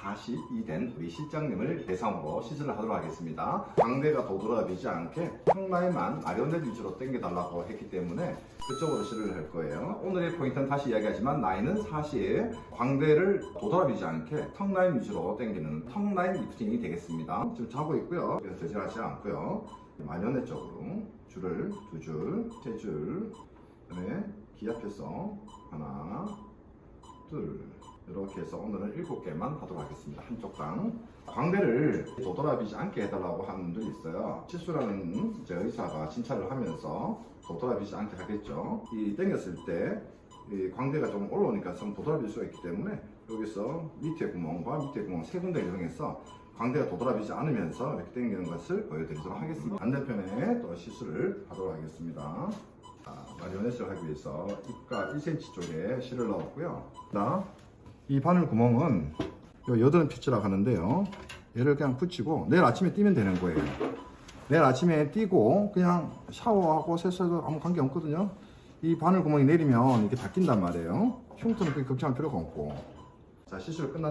42 된 우리 실장님을 대상으로 시술을 하도록 하겠습니다. 광대가 도드라지지 않게 턱라인만 아련된 위주로 당겨달라고 했기 때문에 그쪽으로 시술을 할 거예요. 오늘의 포인트는 다시 이야기하지만 나이는 40, 광대를 도드라지지 않게 턱라인 위주로 당기는 턱라인 리프팅이 되겠습니다. 지금 자고 있고요. 그래서 되질하지 않고요. 만연의 쪽으로 줄을 두 줄, 세 줄, 그다음에 기압해서 하나, 둘 이렇게 해서 오늘은 일곱 개만 하도록 하겠습니다. 한쪽 당 광대를 도드라비지 않게 해달라고 하는 분들이 있어요. 치수라는 이제 의사가 진찰을 하면서 도드라비지 않게 하겠죠. 이 당겼을 때 이 광대가 좀 올라오니까 좀 도드라빌 수가 있기 때문에 여기서 밑에 구멍과 밑에 구멍 세 군데 이용해서 광대가 도드라비지 않으면서 이렇게 당기는 것을 보여드리도록 하겠습니다. 반대편에 또 시술을 하도록 하겠습니다. 자, 마리오넷을 하기 위해서 입가 1cm 쪽에 실을 넣었고요. 자, 이 바늘 구멍은 요 여드름 피치라고 하는데요. 얘를 그냥 붙이고 내일 아침에 뛰면 되는 거예요. 내일 아침에 뛰고 그냥 샤워하고 세수해도 아무 관계 없거든요. 이 바늘 구멍이 내리면 이게 다 낀단 말이에요. 흉터는 그렇게 걱정할 필요가 없고. 자, 시술 끝난